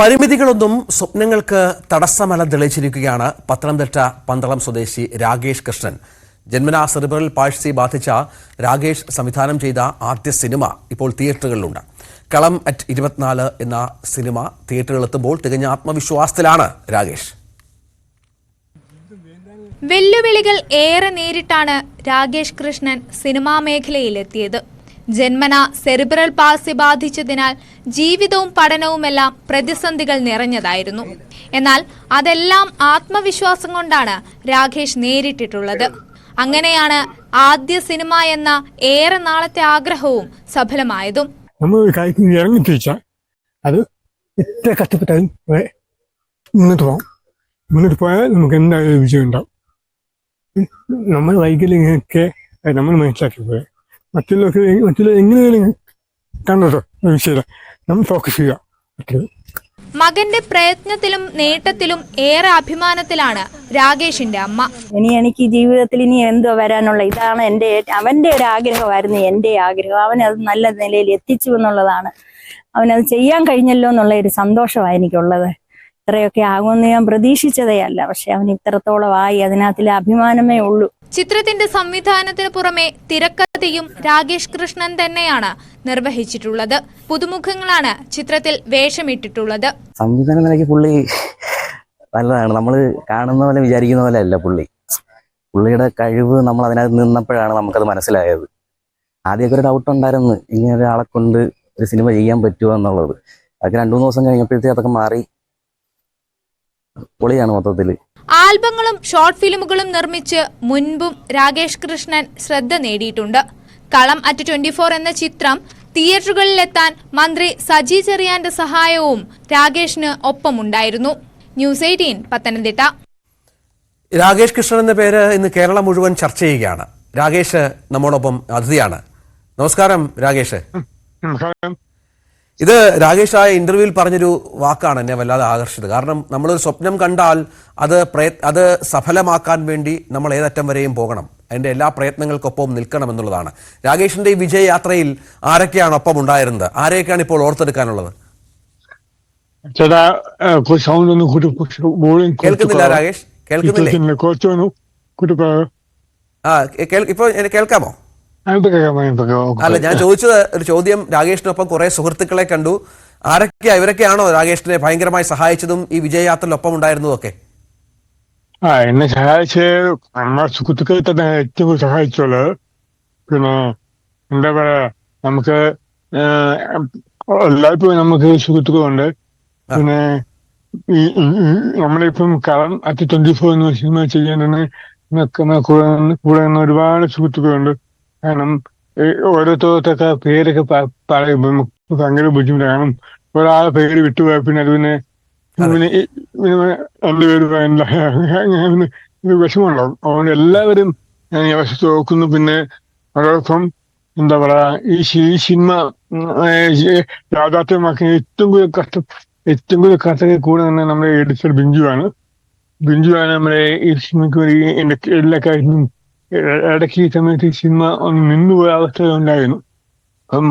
പരിമിതികളൊന്നും സ്വപ്നങ്ങൾക്ക് തടസ്സമല തെളിയിച്ചിരിക്കുകയാണ് പത്തനംതിട്ട പന്തളം സ്വദേശി രാകേഷ് കൃഷ്ണൻ. ജന്മനാ സെറിബ്രൽ പാഴ്സി ബാധിച്ച രാകേഷ് സംവിധാനം ചെയ്ത ആദ്യ സിനിമ ഇപ്പോൾ തിയേറ്ററുകളിലുണ്ട്. കളം അറ്റ് ഇരുപത്തിനാല് എന്ന സിനിമ തിയേറ്ററുകളിലെത്തുമ്പോൾ തികഞ്ഞ ആത്മവിശ്വാസത്തിലാണ് രാകേഷ്. വെല്ലുവിളികൾ ഏറെ നേരിട്ടാണ് രാകേഷ് കൃഷ്ണൻ സിനിമാ മേഖലയിലെത്തിയത്. ജന്മന സെറിബ്രൽ പാൾസി ബാധിച്ചതിനാൽ ജീവിതവും പഠനവുമെല്ലാം പ്രതിസന്ധികൾ നിറഞ്ഞതായിരുന്നു. എന്നാൽ അതെല്ലാം ആത്മവിശ്വാസം കൊണ്ടാണ് രാകേഷ് നേരിട്ടിട്ടുള്ളത്. അങ്ങനെയാണ് ആദ്യ സിനിമ എന്ന ഏറെ നാളത്തെ ആഗ്രഹവും സഫലമായതും. നമ്മൾ അത് മുന്നോട്ട് മുന്നോട്ട് പോയാൽ നമുക്ക് എന്തായാലും വിജയം ഉണ്ടാവും. നമ്മൾ വൈകല്യങ്ങളൊക്കെ നമ്മൾ മനസ്സിലാക്കി പോയത് മറ്റുള്ളവർക്ക് മറ്റുള്ള എങ്ങനെയാണ് കണ്ടോ ഒരു വിഷയമില്ല നമ്മൾ ഫോക്കസ് ചെയ്യുക. മകന്റെ പ്രയത്നത്തിലും നേട്ടത്തിലും ഏറെ അഭിമാനത്തിലാണ് രാകേഷിന്റെ അമ്മ. ഇനി എനിക്ക് ജീവിതത്തിൽ ഇനി എന്തോ വരാനുള്ള ഇതാണ് എന്റെ അവന്റെ ഒരു ആഗ്രഹമായിരുന്നു എന്റെ ആഗ്രഹം. അവൻ അത് നല്ല നിലയിൽ എത്തിച്ചു എന്നുള്ളതാണ്. അവനത് ചെയ്യാൻ കഴിഞ്ഞല്ലോ എന്നുള്ള ഒരു സന്തോഷമാണ് എനിക്കുള്ളത്. ഇത്രയൊക്കെ ആകുമെന്ന് ഞാൻ പ്രതീക്ഷിച്ചതേ അല്ല പക്ഷെ അവൻ ഇത്രത്തോളം ആയി അതിനകത്തിലെ അഭിമാനമേ ഉള്ളൂ. ചിത്രത്തിന്റെ സംവിധാനത്തിന് പുറമെ തിരക്കഥയും രാകേഷ് കൃഷ്ണൻ തന്നെയാണ് നിർവഹിച്ചിട്ടുള്ളത്. പുതുമുഖങ്ങളാണ് ചിത്രത്തിൽ വേഷമിട്ടിട്ടുള്ളത്. സംവിധാന പുള്ളി നല്ലതാണ്. നമ്മൾ കാണുന്ന പോലെ വിചാരിക്കുന്ന പോലെ അല്ല പുള്ളി. പുള്ളിയുടെ കഴിവ് നമ്മൾ അതിനകത്ത് നിന്നപ്പോഴാണ് നമുക്കത് മനസ്സിലായത്. ആദ്യമൊക്കെ ഒരു ഡൗട്ട് ഉണ്ടായിരുന്നു ഇങ്ങനെ ഒരാളെ കൊണ്ട് ഒരു സിനിമ ചെയ്യാൻ പറ്റുമോ എന്നുള്ളത്. അതൊക്കെ രണ്ടു മൂന്ന് ദിവസം കഴിഞ്ഞപ്പോഴത്തേക്ക് അതൊക്കെ മാറി. പൊളിയാണ് മൊത്തത്തിൽ ആൽബങ്ങളും ഷോർട്ട് ഫിലിമുകളും നിർമ്മിച്ച് മുൻപും രാകേഷ് കൃഷ്ണൻ ശ്രദ്ധ നേടിയിട്ടുണ്ട്. കളം അറ്റ് ട്വന്റി ഫോർ എന്ന ചിത്രം തിയേറ്ററുകളിലെത്താൻ മന്ത്രി സജി ചെറിയാന്റെ സഹായവും രാകേഷിന് ഒപ്പമുണ്ടായിരുന്നു. News eighteen Pathanamthitta. Rakesh Krishnan എന്ന പേര് ഇന്ന് കേരളം മുഴുവൻ ചർച്ച ചെയ്യുകയാണ്. രാകേഷ് നമ്മോടൊപ്പം അതിഥിയാണ്. നമസ്കാരം രാകേഷ്. നമസ്കാരം. ഇത് രാകേഷ് ആയ ഇന്റർവ്യൂവിൽ പറഞ്ഞൊരു വാക്കാണ് എന്നെ വല്ലാതെ ആകർഷിച്ചത്. കാരണം നമ്മളൊരു സ്വപ്നം കണ്ടാൽ അത് പ്രയത് അത് സഫലമാക്കാൻ വേണ്ടി നമ്മൾ ഏതറ്റം വരെയും പോകണം. അതിന്റെ എല്ലാ പ്രയത്നങ്ങൾക്കൊപ്പം നിൽക്കണം എന്നുള്ളതാണ്. രാകേഷിന്റെ ഈ വിജയയാത്രയിൽ ആരൊക്കെയാണ് ഒപ്പം ഉണ്ടായിരുന്നത്? ആരെയൊക്കെയാണ് ഇപ്പോൾ ഓർത്തെടുക്കാനുള്ളത്? ചേട്ടാ സൗണ്ട് ഒന്ന് കേൾക്കുന്നില്ല രാകേഷ്? കേൾക്കുന്നില്ല? ഇപ്പൊ ആ എന്നെ കേൾക്കാമോ? അല്ല ഞാൻ ചോദിച്ചത് ഒരു ചോദ്യം രാകേഷിനൊപ്പം കുറെ സുഹൃത്തുക്കളെ കണ്ടു. ആരൊക്കെ ഇവരൊക്കെയാണോ രാകേഷിനെ ഭയങ്കരമായി സഹായിച്ചതും ഈ വിജയയാത്രയിലൊപ്പം ഉണ്ടായിരുന്നതും ഒക്കെ ആ എന്നെ സഹായിച്ച് നമ്മുടെ സുഹൃത്തുക്കളെ തന്നെ ഏറ്റവും കൂടുതൽ സഹായിച്ചുള്ളത് പിന്നെ എന്താ പറയാ നമുക്ക് എല്ലായ്പ്പോഴും നമുക്ക് സുഹൃത്തുക്കളുണ്ട്. പിന്നെ നമ്മളിപ്പം കളം അറ്റ് ട്വന്റി ഫോർ എന്ന സിനിമ ചെയ്യാൻ തന്നെ കൂടെ കൂടെ നിന്ന് ഒരുപാട് സുഹൃത്തുക്കളുണ്ട്. കാരണം ഓരോരുത്തർക്കൊക്കെ പേരൊക്കെ പ- പറയുമ്പോൾ നമുക്ക് ഭയങ്കര ബുദ്ധിമുട്ടാണ് കാരണം ഒരാളെ പേര് വിട്ടുപോയ പിന്നെ അത് പിന്നെ പിന്നെ ഈ- പിന്നെ വിഷമമുണ്ടാവും അതുകൊണ്ട് എല്ലാവരും ഞാൻ വശത്ത് നോക്കുന്നു. പിന്നെ അതോടൊപ്പം എന്താ പറയാ ഈ സിനിമ ഉം, ഏഹ്, യാഥാർത്ഥ്യമാക്കി ഏറ്റവും കൂടുതൽ കഷ്ട ഏറ്റവും കൂടുതൽ കർഷകർ കൂടെ തന്നെ നമ്മുടെ എഡിറ്റർ ബിഞ്ചുവാണ്. ബിഞ്ചുവാണ് നമ്മുടെ ഈ സിനിമയ്ക്ക് വേണ്ടി എല്ലാ കാര്യത്തിനും ഇടയ്ക്ക് ഈ സമയത്ത് സിനിമ ഒന്ന് നിന്നുപോയ അവസ്ഥ ഉണ്ടായിരുന്നു. അപ്പം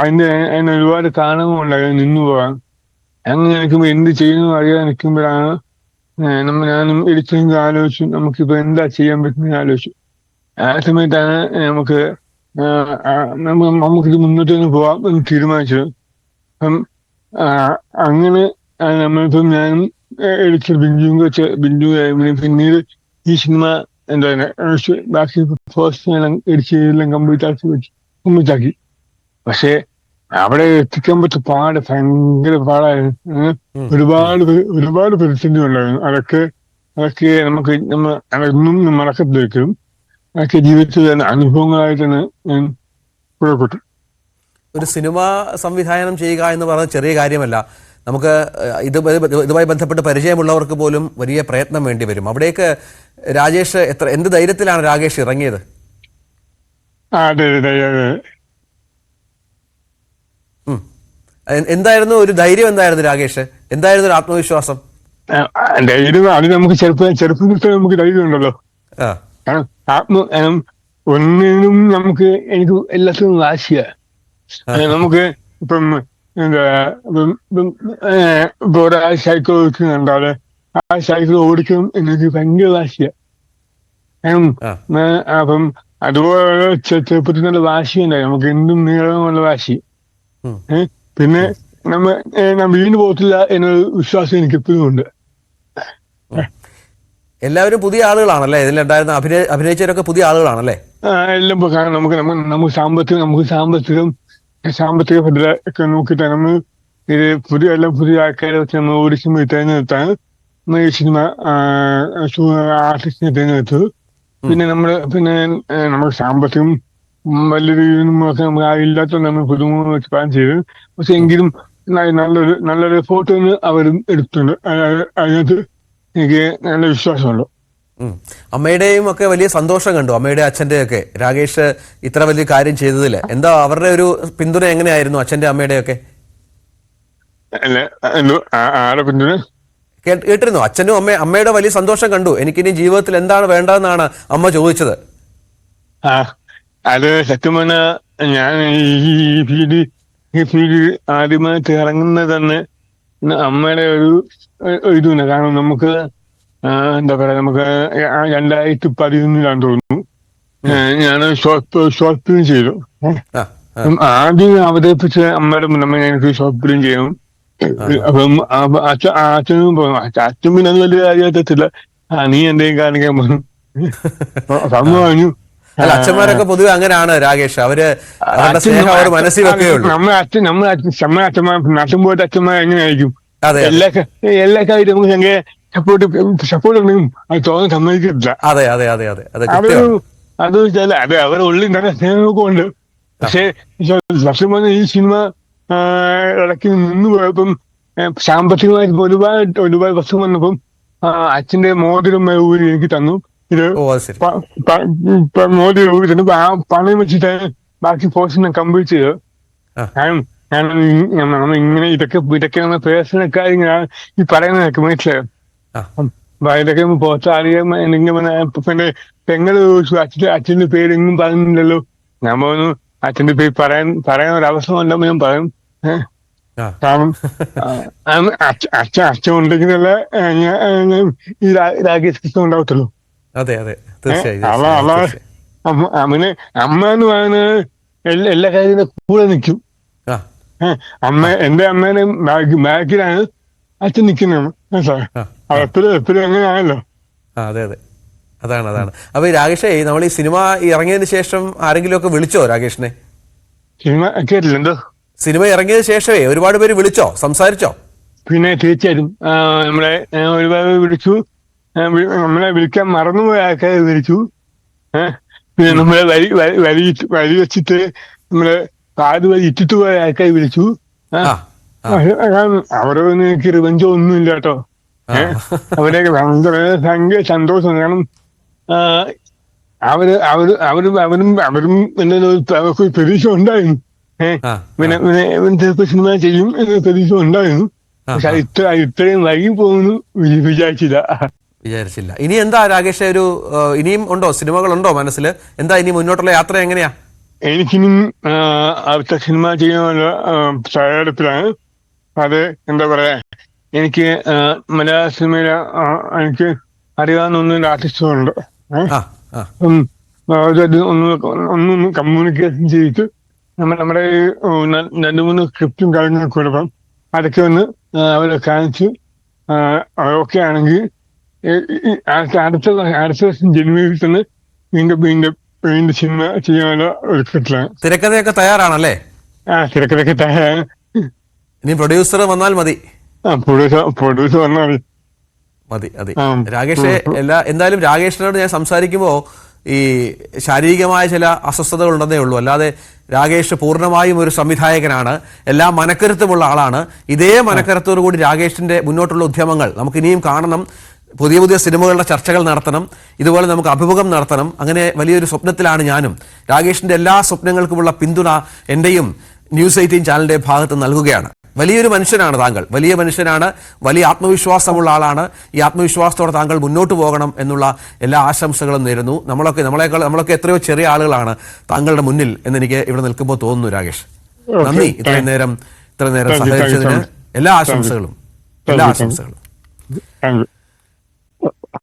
അതിന്റെ അതിന് ഒരുപാട് കാരണങ്ങളുണ്ടായിരുന്നു നിന്നുപോകാൻ അങ്ങനെ നിൽക്കുമ്പോൾ എന്ത് ചെയ്യുന്നു അറിയാതെ നിൽക്കുമ്പോഴാണ് നമ്മൾ നമ്മ ഞാനും എഡിറ്റിംഗ് ആലോചിച്ചു നമുക്കിപ്പോ എന്താ ചെയ്യാൻ പറ്റുന്ന ആലോചിച്ചു. ആ സമയത്താണ് നമുക്ക് നമുക്കിത് മുന്നോട്ട് തന്നെ പോവാം എന്ന് തീരുമാനിച്ചത്. അപ്പം അങ്ങനെ നമ്മളിപ്പം ഞാനും എഡിറ്റർ ബിഞ്ചു ബിഞ്ചു പിന്നീട് ഈ സിനിമ എന്താ പറയുക ബാക്കി ഫസ്റ്റ് എല്ലാം കംപ്ലീറ്റ് ആക്കി വെച്ച് കംപ്ലീറ്റ് ആക്കി. പക്ഷേ അവിടെ എത്തിക്കാൻ പറ്റിയ പാട് ഭയങ്കര പാടായിരുന്നു. ഒരുപാട് ഒരുപാട് പ്രതിസന്ധി ഉണ്ടായിരുന്നു. അതൊക്കെ അതൊക്കെ നമുക്ക് നമ്മൾ അതൊന്നും മറക്കത്തിലേക്കും അതൊക്കെ ജീവിതത്തിൽ തന്നെ അനുഭവങ്ങളായിട്ടാണ് ഞാൻ പുറപ്പെട്ടു ഒരു സിനിമ സംവിധാനം ചെയ്യുക എന്ന് പറഞ്ഞ ചെറിയ കാര്യമല്ല. നമുക്ക് ഇത് ഇതുമായി ബന്ധപ്പെട്ട് പരിചയമുള്ളവർക്ക് പോലും വലിയ പ്രയത്നം വേണ്ടി വരും. അവിടേക്ക് രാജേഷ് എത്ര എന്ത് ധൈര്യത്തിലാണ് രാകേഷ് ഇറങ്ങിയത്? എന്തായിരുന്നു ഒരു ധൈര്യം എന്തായിരുന്നു രാകേഷ്? എന്തായിരുന്നു ഒരു ആത്മവിശ്വാസം? ധൈര്യം അത് നമുക്ക് ചെറുപ്പം ചെറുപ്പത്തിൽ നമുക്ക് ധൈര്യം ഉണ്ടല്ലോ. ആത്മ ഒന്നിനും നമുക്ക് എനിക്ക് എല്ലാത്തിനും വാശിയ. നമുക്ക് ഇപ്പം എന്താ ഇപ്പൊ ഒരാൾ സൈക്കിൾ ആ സൈക്കിൾ ഓടിക്കും എനിക്ക് ഭയങ്കര വാശിയ. ആ. അപ്പം അതുപോലെ ചെറുപ്പത്തിൽ നല്ല വാശി ഉണ്ടായി നമുക്ക് എന്തും നീളമുള്ള വാശി. പിന്നെ നമ്മ ഞാൻ വീണ് പോകത്തില്ല എന്നൊരു വിശ്വാസം എനിക്ക് എപ്പോഴും ഉണ്ട് എല്ലാവരും പുതിയ ആളുകളാണല്ലേ? ഇതിലുണ്ടായിരുന്ന അഭിനയ അഭിനയിച്ചവരൊക്കെ പുതിയ ആളുകളാണല്ലേ? എല്ലാം കാരണം നമുക്ക് നമുക്ക് സാമ്പത്തികം നമുക്ക് സാമ്പത്തികം സാമ്പത്തിക ഭദ്രത ഒക്കെ നോക്കിയിട്ട് നമ്മൾ ഇത് പുതിയ എല്ലാം പുതിയ ആൾക്കാരെ വെച്ച് നമ്മൾ ഓഡിഷൻ തിരഞ്ഞെടുത്താണ് നമ്മൾ ഈ സിനിമ ആർട്ടിസ്റ്റിനെ തിരഞ്ഞെടുത്തത്. പിന്നെ നമ്മൾ പിന്നെ നമുക്ക് സാമ്പത്തികം വലിയ രീതിയിൽ നമുക്ക് നമുക്ക് ആ ഇല്ലാത്ത നമ്മൾ പുതുമുഖം വെച്ച് പ്ലാൻ ചെയ്ത്. പക്ഷെ എങ്കിലും നല്ലൊരു നല്ലൊരു ഫോട്ടോ അവരും എടുത്തിട്ടുണ്ട്. അതിനകത്ത് എനിക്ക് നല്ല വിശ്വാസമുണ്ട്. അമ്മയുടെയും ഒക്കെ വലിയ സന്തോഷം കണ്ടു. അമ്മയുടെ അച്ഛന്റെ ഒക്കെ രാകേഷ് ഇത്ര വലിയ കാര്യം ചെയ്തതിൽ. എന്താ അവരുടെ ഒരു പിന്തുണ എങ്ങനെയായിരുന്നു അച്ഛന്റെ അമ്മയുടെ ഒക്കെ കേട്ടിരുന്നു? അച്ഛനും അമ്മ അമ്മയുടെ വലിയ സന്തോഷം കണ്ടു. എനിക്ക് ഇനി ജീവിതത്തിൽ എന്താണ് വേണ്ടതെന്നാണ് അമ്മ ചോദിച്ചത്. അത് സത്യം ഞാൻ ഈ ഫീൽഡ് ഈ ഫീൽഡ് ആദ്യമായിട്ട് ഇറങ്ങുന്നത് തന്നെ അമ്മയുടെ ഒരു ഇതുണ്ട്. കാരണം നമുക്ക് എന്താ പറയാ നമുക്ക് രണ്ടായിരത്തി പതിനൊന്നിലാണ് തോന്നുന്നു. ഞാൻ ഷോർട്ട് ഷോർട്ട് ഫിലിം ചെയ്തു. ആദ്യം അവതരിപ്പിച്ച അമ്മയുടെ മുന്നമ്മ എനിക്ക് ഷോർട്ട് ഫിലിം ചെയ്യണം അപ്പം അച്ഛൻ അച്ഛനും പറഞ്ഞു അച്ഛൻ പിന്നെ അത് വലിയ ആ നീ എന്തെങ്കിലും കാണിക്കാൻ പറഞ്ഞു അപ്പൊ അമ്മ പറഞ്ഞു. അല്ല അച്ഛന്മാരൊക്കെ പൊതുവെ അങ്ങനെയാണ് രാകേഷ്. അവർ അവരുടെ മനസ്സിൽ നമ്മളെ അച്ഛൻ നമ്മുടെ അച്ഛൻ അച്ഛന്മാർ നാട്ടിൻ പോയിട്ട് അച്ഛന്മാർ എങ്ങനെയായിരിക്കും. എല്ലാ എല്ലാ കാര്യം നമുക്ക് സപ്പോർട്ട് സപ്പോർട്ട് ഉണ്ടെങ്കിലും അത് അതെ അതെ അതെ അതെ. അതെ അതൊരു കൃത്യമാണ് അത് വെച്ചാൽ അത് അവരുടെ ഉള്ളിൽ തന്നെ സ്നേഹമൊക്കെ ഉണ്ട് പക്ഷേ സത്യം പറഞ്ഞ ഈ സിനിമ ഇടയ്ക്ക് നിന്ന് പോയപ്പം സാമ്പത്തികമായിട്ട് ഒരുപാട് ഒരുപാട് പ്രശ്നം വന്നപ്പം അച്ഛന്റെ മോതിരം ഊരി എനിക്ക് തന്നു. ഇത് മോതിരം ഊരി തന്നു. ആ പണം വെച്ചിട്ടാണ് ബാക്കി പോർഷൻ ഞാൻ കംപ്ലീറ്റ് കാരണം കാരണം നമ്മൾ ഇങ്ങനെ ഇതൊക്കെ ഇതൊക്കെ നമ്മൾ പേഴ്സണൽ കാര്യങ്ങളാണ് ഈ പറയുന്നതൊക്കെ മനസ്സിലായോ ഇതൊക്കെ പുറത്ത് എന്തെങ്കിലും പിന്നെ പെങ്ങൾ ചോദിച്ചു അച്ഛന്റെ അച്ഛന്റെ പേര് എങ്ങും പറഞ്ഞില്ലല്ലോ ഞാൻ പറഞ്ഞു അച്ഛന്റെ പേര് പറയാൻ പറയാൻ ഒരു അവസരം ഉണ്ടെന്ന് ഞാൻ പറയും. കാരണം അച്ഛൻ അച്ഛൻ ഉണ്ടെങ്കിലല്ല ഈ രാഗേഷ് കൃഷ്ണൻ ഉണ്ടാവത്തുള്ളൂ. അതെ അതെ. തീർച്ചയായും അമ്മ എന്ന് പറയുന്നത് എല്ലാ എല്ലാ കാര്യത്തിനും കൂടെ നിൽക്കും. അമ്മ എന്റെ അമ്മേനെ ബാക്കിലാണ് അച്ഛൻ നിൽക്കുന്നത്. മനസ്സിലായോ അത് അങ്ങനെയാണല്ലോ. അതെ അതെ. അതാണ് അതാണ്. അപ്പൊ രാകേഷേ നമ്മൾ ഈ സിനിമ ഇറങ്ങിയതിന് ശേഷം ആരെങ്കിലും ഒക്കെ വിളിച്ചോ രാകേഷിനെ? സിനിമ കേട്ടില്ലെന്തോ സിനിമ ഇറങ്ങിയതിന് ശേഷമേ ഒരുപാട് പേര് വിളിച്ചോ? സംസാരിച്ചോ? പിന്നെ തീർച്ചയായിട്ടും നമ്മളെ ഒരുപാട് വിളിച്ചു. നമ്മളെ വിളിക്കാൻ മറന്നുപോയ ആൾക്കാരെ വിളിച്ചു. പിന്നെ നമ്മളെ വരി വരി- വരി വെച്ചിട്ട് നമ്മളെ കാത് വരി ഇട്ടിട്ട് പോയ ആൾക്കാരെ വിളിച്ചു. അവരോ അവരൊന്നും എനിക്ക് റിവഞ്ചോ ഒന്നുമില്ല കേട്ടോ. അവരെയൊക്കെ ഭയങ്കര ഭയങ്കര സന്തോഷം കാരണം അവർ അവർ അവരും അവരും അവരും അവർക്ക് ഒരു പ്രതീക്ഷ ഉണ്ടായിരുന്നു. ഏഹ് പിന്നെ പിന്നെ ഇവൻ സിനിമ ചെയ്യും എന്ന പ്രതീക്ഷ ഉണ്ടായിരുന്നു. പക്ഷെ ഇത്ര ഇത്രയും വൈകി പോകുന്നു വിചാരിച്ചില്ല. വിചാരിച്ചില്ല. ഇനി എന്താ രാകേഷ് ഒരു ഇനിയും ഉണ്ടോ? സിനിമകൾ ഉണ്ടോ മനസ്സിൽ എന്താ ഇനി മുന്നോട്ടുള്ള യാത്ര എങ്ങനെയാ? എനിക്കിനും അടുത്ത സിനിമ ചെയ്യാനുള്ള തയ്യാറെടുപ്പിലാണ്. അത് എന്താ പറയാ എനിക്ക് മലയാള സിനിമയിലെ എനിക്ക് അറിയാവുന്ന ആർട്ടിസ്റ്റുകളുണ്ട് ഒന്നും കമ്മ്യൂണിക്കേഷൻ ചെയ്തിട്ട് നമ്മൾ നമ്മുടെ ഈ ന- മൂന്ന് സ്ക്രിപ്റ്റും കാര്യങ്ങളൊക്കെ കൊടുക്കാം അതൊക്കെ ഒന്ന് അവരെ കാണിച്ച് ഓക്കെ ആണെങ്കിൽ അടുത്ത അടുത്ത വർഷം ജനുവരിയിൽ തന്നെ വീണ്ടും വീണ്ടും വീണ്ടും സിനിമ ചെയ്യാനുള്ള ഒരു ഘട്ടത്തിലാണ് തിരക്കഥയൊക്കെ തയ്യാറാണല്ലേ? ആ തിരക്കഥയൊക്കെ തയ്യാറാണ്. ഇനി പ്രൊഡ്യൂസർ വന്നാൽ മതി. മതി. അതെ. രാകേഷ് എല്ലാ എന്തായാലും രാകേഷിനോട് ഞാൻ സംസാരിക്കുമ്പോൾ ഈ ശാരീരികമായ ചില അസ്വസ്ഥതകൾ ഉണ്ടെന്നേ ഉള്ളൂ. അല്ലാതെ രാകേഷ് പൂർണമായും ഒരു സംവിധായകനാണ്. എല്ലാ മനക്കരുത്തുമുള്ള ആളാണ്. ഇതേ മനക്കരുത്തോടു കൂടി രാകേഷിന്റെ മുന്നോട്ടുള്ള ഉദ്യമങ്ങൾ നമുക്ക് ഇനിയും കാണണം. പുതിയ പുതിയ സിനിമകളുടെ ചർച്ചകൾ നടത്തണം. ഇതുപോലെ നമുക്ക് അഭിമുഖം നടത്തണം. അങ്ങനെ വലിയൊരു സ്വപ്നത്തിലാണ് ഞാനും. രാകേഷിന്റെ എല്ലാ സ്വപ്നങ്ങൾക്കുമുള്ള പിന്തുണ എന്റെയും ന്യൂസ് എയ്റ്റീൻ ചാനലിന്റെ ഭാഗത്ത് നൽകുകയാണ്. വലിയൊരു മനുഷ്യനാണ് താങ്കൾ. വലിയ മനുഷ്യനാണ് വലിയ ആത്മവിശ്വാസമുള്ള ആളാണ്. ഈ ആത്മവിശ്വാസത്തോടെ താങ്കൾ മുന്നോട്ട് പോകണം എന്നുള്ള എല്ലാ ആശംസകളും നേരുന്നു. നമ്മളൊക്കെ നമ്മളെക്കാൾ നമ്മളൊക്കെ എത്രയോ ചെറിയ ആളുകളാണ് താങ്കളുടെ മുന്നിൽ എന്നെനിക്ക് ഇവിടെ നിൽക്കുമ്പോൾ തോന്നുന്നു രാകേഷ്. നന്ദി ഇത്രയും നേരം ഇത്രയും നേരം സഹകരിച്ചതിന് എല്ലാ ആശംസകളും എല്ലാ. ആശംസകളും.